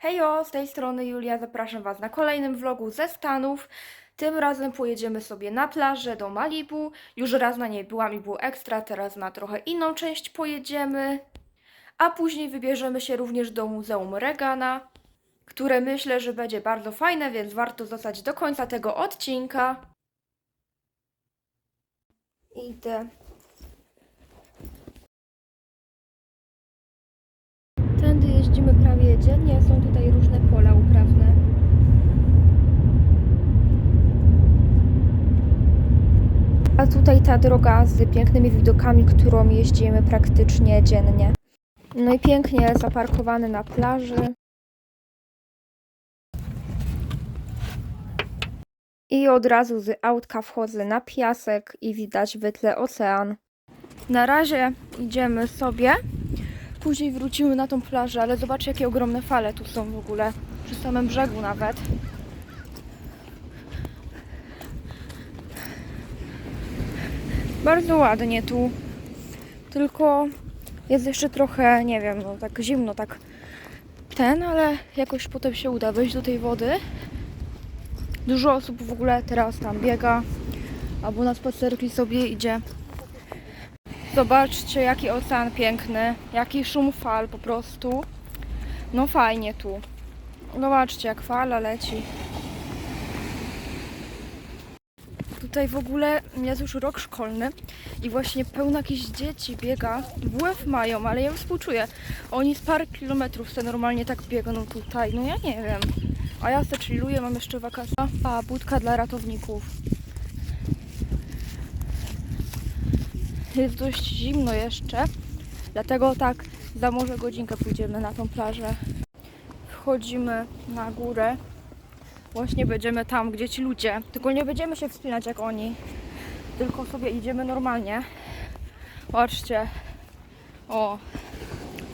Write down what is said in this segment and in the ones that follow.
Hejo, z tej strony Julia, zapraszam Was na kolejnym vlogu ze Stanów. Tym razem pojedziemy sobie na plażę do Malibu. Już raz na niej byłam i było ekstra, teraz na trochę inną część pojedziemy. A później wybierzemy się również do Muzeum Regana, które myślę, że będzie bardzo fajne, więc warto zostać do końca tego odcinka. Idę. Jeździmy prawie dziennie, są tutaj różne pola uprawne. A tutaj ta droga z pięknymi widokami, którą jeździmy praktycznie dziennie. No i pięknie zaparkowany na plaży. I od razu z autka wchodzę na piasek i widać w ocean. Na razie idziemy sobie. Później wrócimy na tą plażę, ale zobaczcie jakie ogromne fale tu są w ogóle. Przy samym brzegu nawet. Bardzo ładnie tu. Tylko jest jeszcze trochę, nie wiem, no tak zimno, tak ten, ale jakoś potem się uda wejść do tej wody. Dużo osób w ogóle teraz tam biega, albo na spacerki sobie idzie. Zobaczcie, jaki ocean piękny, jaki szum fal po prostu. No fajnie tu. Zobaczcie, jak fala leci. Tutaj w ogóle jest już rok szkolny i właśnie pełno jakichś dzieci biega. WF mają, ale ja współczuję. Oni z parę kilometrów se normalnie tak biegną tutaj. No ja nie wiem. A ja se chilluję, mam jeszcze wakacje. A, budka dla ratowników. Jest dość zimno jeszcze, dlatego tak za może godzinkę pójdziemy na tą plażę. Wchodzimy na górę. Właśnie będziemy tam, gdzie ci ludzie. Tylko nie będziemy się wspinać jak oni. Tylko sobie idziemy normalnie. Patrzcie. O,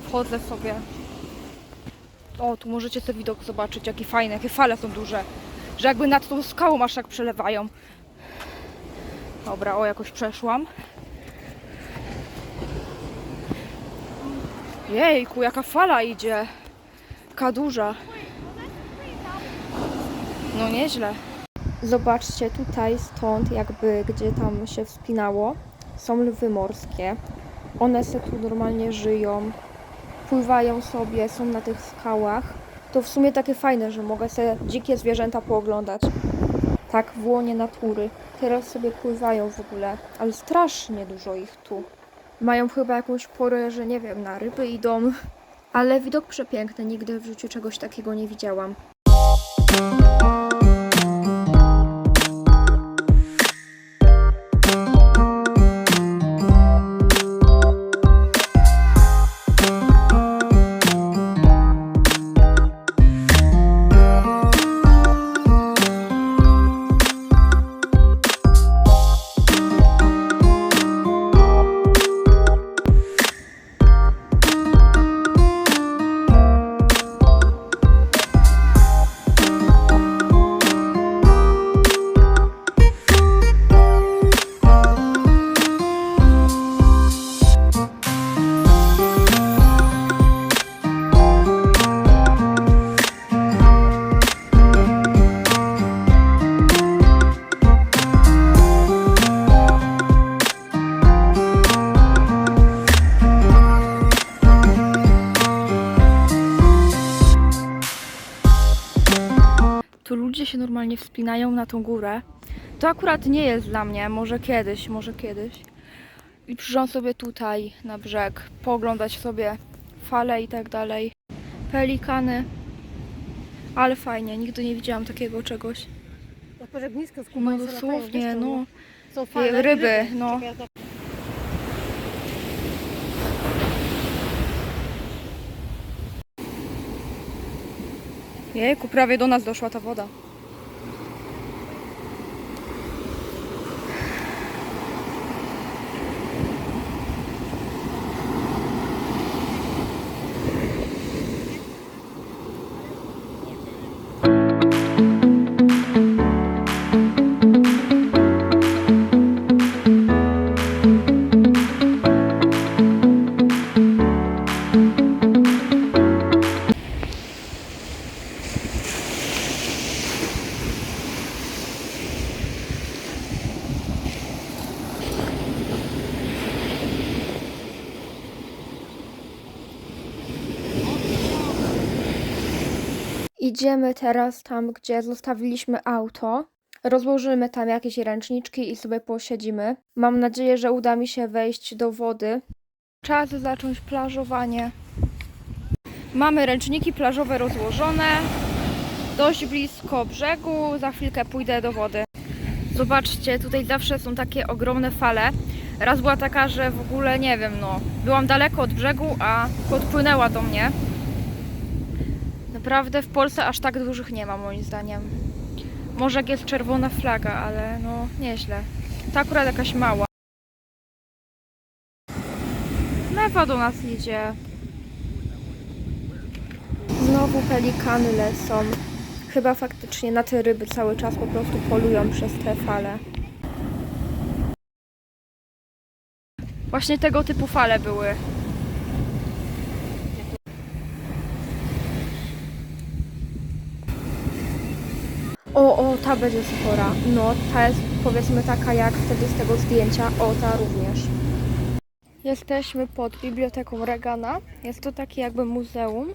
wchodzę sobie. O, tu możecie ten widok zobaczyć, jaki fajny, jakie fale są duże. Że jakby nad tą skałą aż tak przelewają. Dobra, o, jakoś przeszłam. Jejku, jaka fala idzie. Jaka duża. No nieźle. Zobaczcie, tutaj stąd jakby, gdzie tam się wspinało, są lwy morskie. One se tu normalnie żyją, pływają sobie, są na tych skałach. To w sumie takie fajne, że mogę sobie dzikie zwierzęta pooglądać. Tak, w łonie natury. Teraz sobie pływają w ogóle, ale strasznie dużo ich tu. Mają chyba jakąś porę, że nie wiem, na ryby idą. Ale widok przepiękny, nigdy w życiu czegoś takiego nie widziałam. Normalnie wspinają na tą górę. To akurat nie jest dla mnie, może kiedyś, może kiedyś. I przyjrzą sobie tutaj na brzeg, pooglądać sobie fale i tak dalej. Pelikany. Ale fajnie, nigdy nie widziałam takiego czegoś. Na pożegnisku w No dosłownie, no. Są fale, ryby, no. Jejku, prawie do nas doszła ta woda. Idziemy teraz tam, gdzie zostawiliśmy auto. Rozłożymy tam jakieś ręczniczki i sobie posiedzimy. Mam nadzieję, że uda mi się wejść do wody. Czas zacząć plażowanie. Mamy ręczniki plażowe rozłożone. Dość blisko brzegu. Za chwilkę pójdę do wody. Zobaczcie, tutaj zawsze są takie ogromne fale. Raz była taka, że w ogóle nie wiem, no. Byłam daleko od brzegu, a podpłynęła do mnie. Naprawdę w Polsce aż tak dużych nie ma moim zdaniem. Może jak jest czerwona flaga, ale no nieźle. Ta akurat jakaś mała. Mewa do nas idzie. Znowu pelikany lecą. Chyba faktycznie na te ryby cały czas po prostu polują przez te fale. Właśnie tego typu fale były. O, o, ta będzie spora. No, ta jest powiedzmy taka jak wtedy z tego zdjęcia. O, ta również. Jesteśmy pod biblioteką Regana. Jest to takie jakby muzeum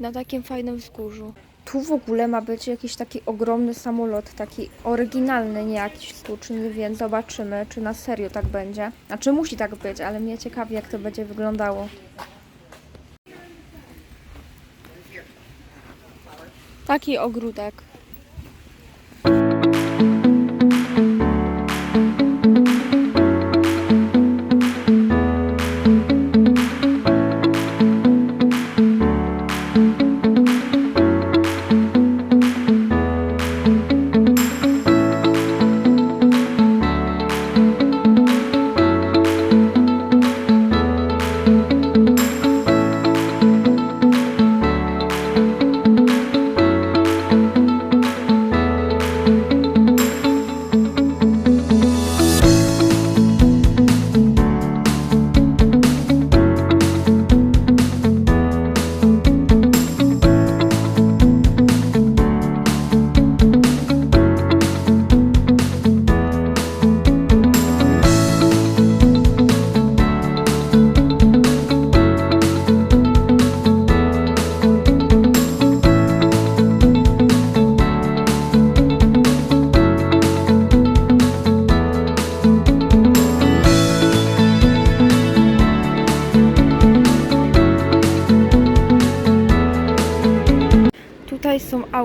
na takim fajnym wzgórzu. Tu w ogóle ma być jakiś taki ogromny samolot, taki oryginalny, nie jakiś sztuczny, więc zobaczymy, czy na serio tak będzie. Znaczy musi tak być, ale mnie ciekawi, jak to będzie wyglądało. Taki ogródek.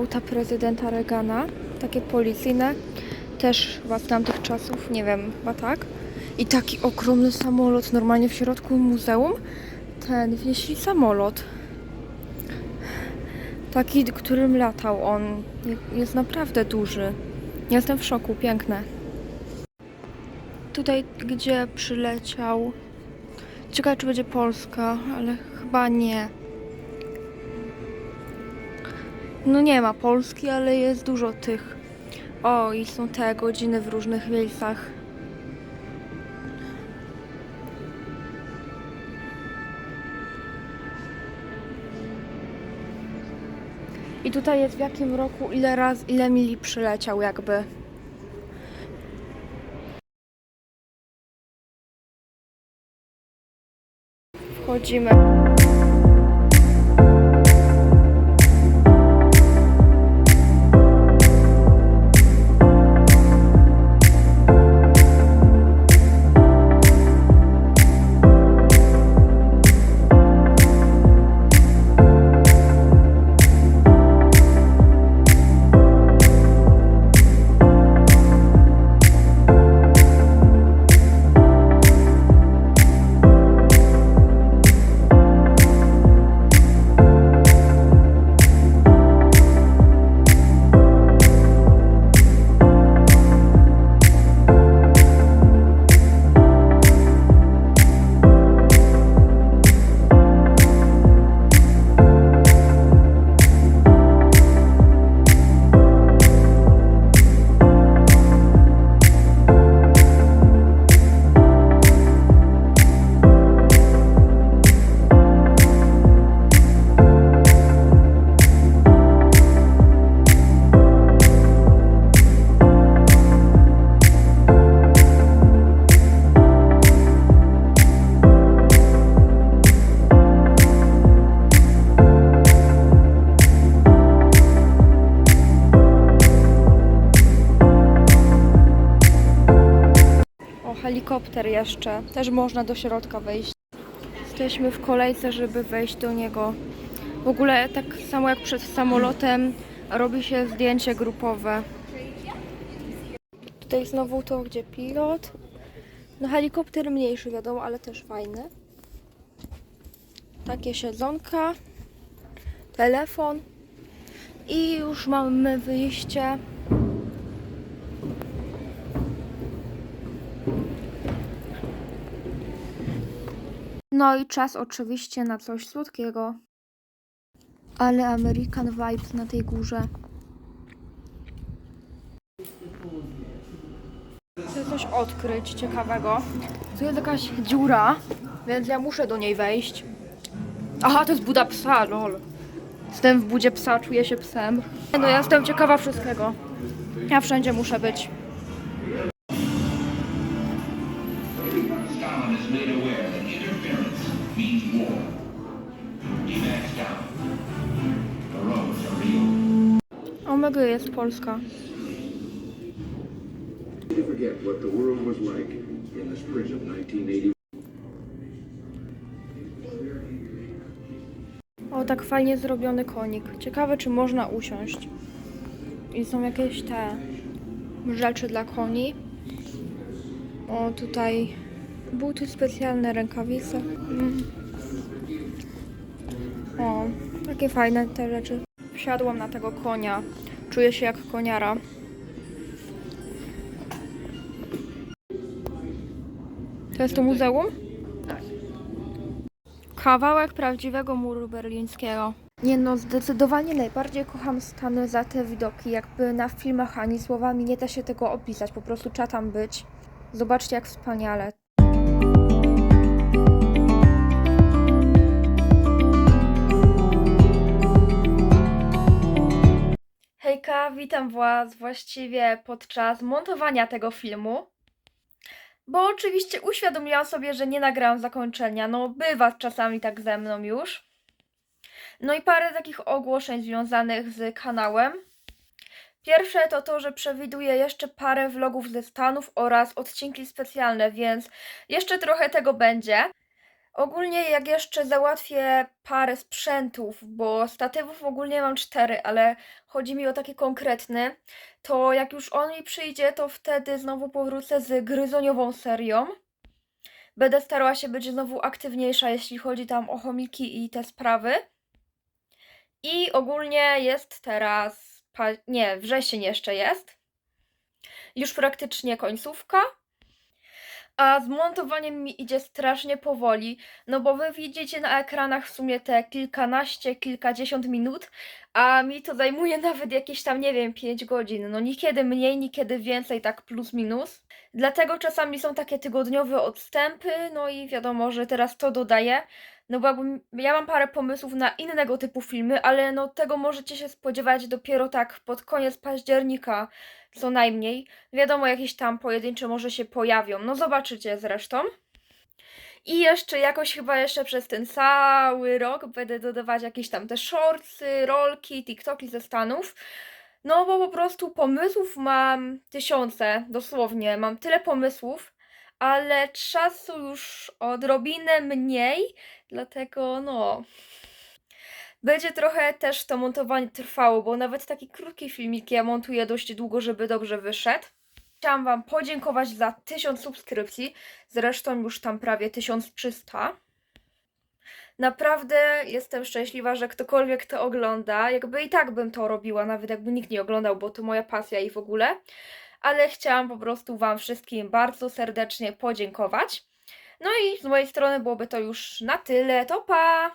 Auta prezydenta Reagana, takie policyjne, też chyba z tamtych czasów, nie wiem, chyba tak. I taki ogromny samolot normalnie w środku muzeum. Ten wieśli samolot. Taki, którym latał on. Je- Jest naprawdę duży. Jestem w szoku, piękne. Tutaj, gdzie przyleciał. Ciekawe, czy będzie Polska, ale chyba nie. No nie ma Polski, ale jest dużo tych. O, i są te godziny w różnych miejscach. I tutaj jest w jakim roku, ile raz, ile mili przyleciał jakby. Wchodzimy. Helikopter jeszcze. Też można do środka wejść. Jesteśmy w kolejce, żeby wejść do niego. W ogóle tak samo jak przed samolotem robi się zdjęcie grupowe. Tutaj znowu to, gdzie pilot. No helikopter mniejszy wiadomo, ale też fajny. Takie siedzonka, telefon i już mamy wyjście. No i czas oczywiście na coś słodkiego. Ale American Vibes na tej górze. Chcę coś odkryć ciekawego. Tu jest jakaś dziura, więc ja muszę do niej wejść. Aha, to jest buda psa, lol. Jestem w budzie psa, czuję się psem. No ja jestem ciekawa wszystkiego. Ja wszędzie muszę być. Spring of 1980. O, tak fajnie zrobiony konik. Ciekawe, czy można usiąść. I są jakieś te rzeczy dla koni. O, tutaj buty specjalne, rękawice. Mm. O, takie fajne te rzeczy. Wsiadłam na tego konia. Czuję się jak koniara. To jest to muzeum? Kawałek prawdziwego muru berlińskiego. Nie no, zdecydowanie najbardziej kocham Stany za te widoki. Jakby na filmach ani słowami nie da się tego opisać. Po prostu trzeba tam być. Zobaczcie, jak wspaniale. Witam Was właściwie podczas montowania tego filmu. Bo oczywiście uświadomiłam sobie, że nie nagrałam zakończenia. No, bywa czasami tak ze mną już. No i parę takich ogłoszeń związanych z kanałem. Pierwsze to to, że przewiduję jeszcze parę vlogów ze Stanów oraz odcinki specjalne, więc jeszcze trochę tego będzie. Ogólnie jak jeszcze załatwię parę sprzętów, bo statywów ogólnie mam cztery, ale chodzi mi o taki konkretny, to jak już on mi przyjdzie, to wtedy znowu powrócę z gryzoniową serią. Będę starała się być znowu aktywniejsza, jeśli chodzi tam o chomiki i te sprawy. I ogólnie jest teraz, nie, wrzesień jeszcze jest. Już praktycznie końcówka. A z montowaniem mi idzie strasznie powoli, no bo wy widzicie na ekranach w sumie te kilkanaście, kilkadziesiąt minut, a mi to zajmuje nawet jakieś tam, nie wiem, 5 godzin. No niekiedy mniej, niekiedy więcej, tak plus minus. Dlatego czasami są takie tygodniowe odstępy, no i wiadomo, że teraz to dodaję. No bo ja mam parę pomysłów na innego typu filmy, ale no tego możecie się spodziewać dopiero tak pod koniec października, co najmniej. Wiadomo, jakieś tam pojedyncze może się pojawią, no zobaczycie zresztą. I jeszcze jakoś chyba jeszcze przez ten cały rok będę dodawać jakieś tam te shortsy, rolki, TikToki ze Stanów. No bo po prostu pomysłów mam tysiące, dosłownie. Mam tyle pomysłów, ale czasu już odrobinę mniej, dlatego no. Będzie trochę też to montowanie trwało, bo nawet taki krótki filmik ja montuję dość długo, żeby dobrze wyszedł. Chciałam Wam podziękować za 1000 subskrypcji, zresztą już tam prawie 1300. Naprawdę jestem szczęśliwa, że ktokolwiek to ogląda. Jakby i tak bym to robiła, nawet jakby nikt nie oglądał, bo to moja pasja i w ogóle. Ale chciałam po prostu Wam wszystkim bardzo serdecznie podziękować. No i z mojej strony byłoby to już na tyle. To pa!